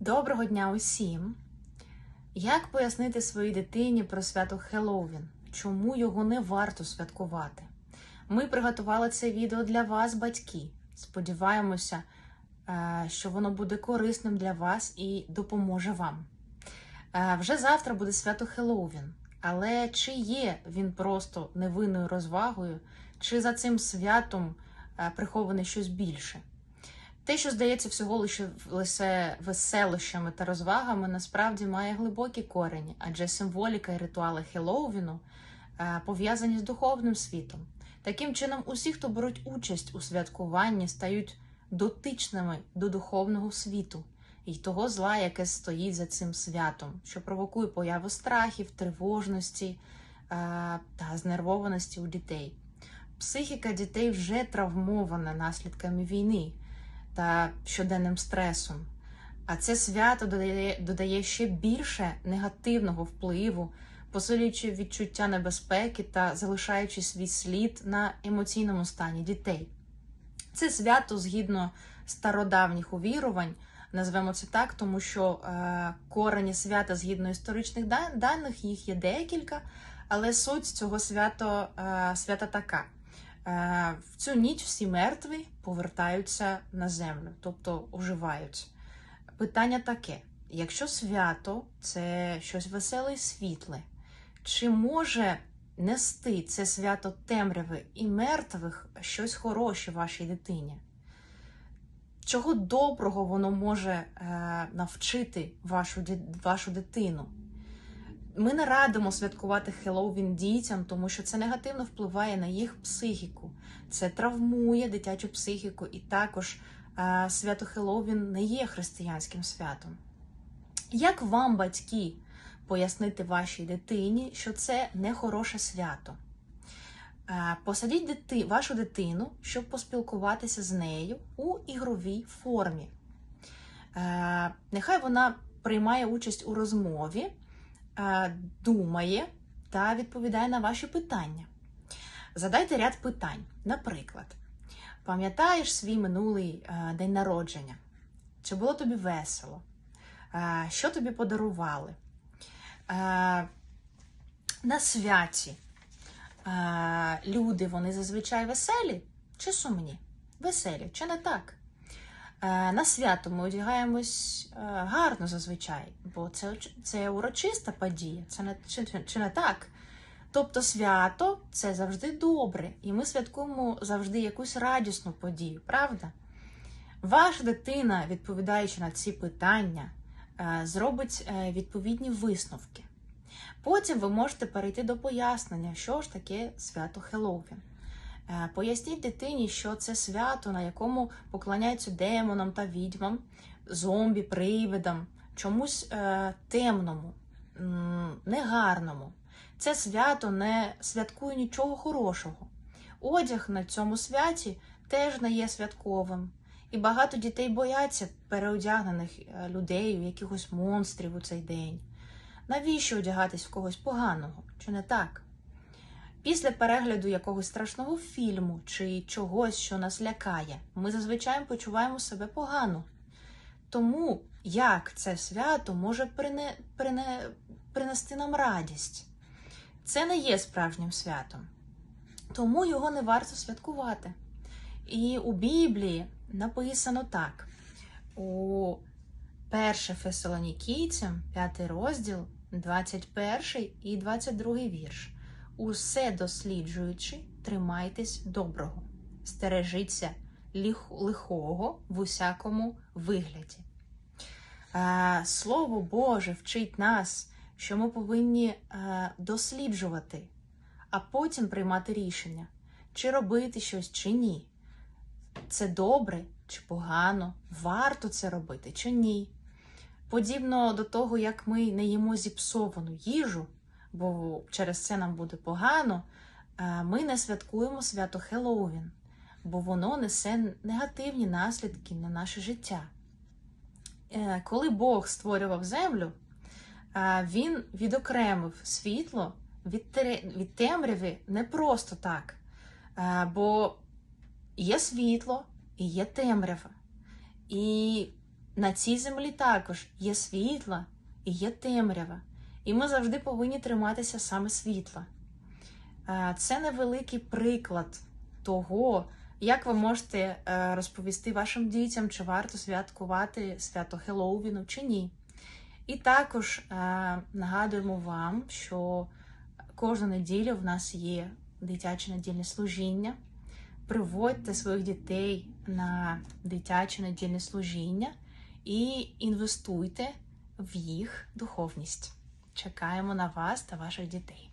Доброго дня усім! Як пояснити своїй дитині про свято Хеллоуін? Чому його не варто святкувати? Ми приготували це відео для вас, батьки. Сподіваємося, е, що воно буде корисним для вас і допоможе вам. Е, Вже завтра буде свято Хеллоуін, але чи є він просто невинною розвагою, чи за цим святом е, приховане щось більше? Те, що здається всього лише лише веселощами та розвагами, насправді має глибокі корені, адже символіка і ритуали Хеллоуіну е, пов'язані з духовним світом. Таким чином, усі, хто беруть участь у святкуванні, стають дотичними до духовного світу і того зла, яке стоїть за цим святом, що провокує появу страхів, тривожності е, та знервованості у дітей. Психіка дітей вже травмована наслідками війни та щоденним стресом. А це свято додає, додає ще більше негативного впливу, посилюючи відчуття небезпеки та залишаючи свій слід на емоційному стані дітей. Це свято згідно стародавніх увірувань, назвемо це так, тому що е, корені свята згідно історичних даних, їх є декілька, але суть цього свято, е, свята така. Е, В цю ніч всі мертві повертаються на землю, тобто оживають. Питання таке: якщо свято це щось веселе і світле, чи може нести це свято темряви і мертвих щось хороше вашій дитині? Чого доброго воно може е, навчити вашу, вашу дитину? Ми не радимо святкувати Хеллоуін дітям, тому що це негативно впливає на їх психіку. Це травмує дитячу психіку, і також е, свято Хеллоуін не є християнським святом. Як вам, батьки, пояснити вашій дитині, що це не хороше свято? Е, Посадіть дити, вашу дитину, щоб поспілкуватися з нею у ігровій формі. Е, Нехай вона приймає участь у розмові, думає та відповідає на ваші питання. Задайте ряд питань. Наприклад, пам'ятаєш свій минулий день народження? Чи було тобі весело? Що тобі подарували? На святі люди вони зазвичай веселі чи сумні? Веселі, чи не так? Е, На свято ми одягаємось е, гарно зазвичай, бо це, це урочиста подія, це не, чи, чи- не так? Тобто свято це завжди добре, і ми святкуємо завжди якусь радісну подію, правда? Ваша дитина, відповідаючи на ці питання, е, зробить відповідні висновки. Потім ви можете перейти до пояснення, що ж таке свято Хеллоуін. Е, Поясніть дитині, що це свято, на якому поклоняються демонам та відьмам, зомбі, привидам, чомусь е, темному, негарному. Це свято не святкує нічого хорошого. Одяг на цьому святі теж не є святковим. І багато дітей бояться переодягнених е, людей, якихось монстрів у цей день. Навіщо одягатись в когось поганого? Чи не так? Після перегляду якогось страшного фільму чи чогось, що нас лякає, ми зазвичай почуваємо себе погано. Тому як це свято може прине, прине, принести нам радість? Це не є справжнім святом, тому його не варто святкувати. І у Біблії написано так: у 1 Фесалонікійцям, 5 розділ, 21 і 22 вірш. Усе досліджуючи, тримайтесь доброго, стережіться лихого в усякому вигляді. Е, Слово Боже вчить нас, що ми повинні е, досліджувати, а потім приймати рішення, чи робити щось, чи ні. Це добре чи погано, варто це робити чи ні. Подібно до того, як ми не їмо зіпсовану їжу, бо через це нам буде погано, е, ми не святкуємо свято Хеллоуін, бо воно несе негативні наслідки на наше життя. Е, Коли Бог створював землю, е, він відокремив світло від темряви не просто так, бо є світло і є темрява. І на цій землі також є світло і є темрява, і ми завжди повинні триматися саме світла. Е, Це невеликий приклад того, як ви можете е, розповісти вашим дітям, чи варто святкувати свято Хеллоуіну чи ні. І також е, нагадуємо вам, що кожну неділю в нас є дитяче недільне служіння. Приводьте своїх дітей на дитяче недільне служіння і інвестуйте в їх духовність. Чекаємо на вас та ваших дітей.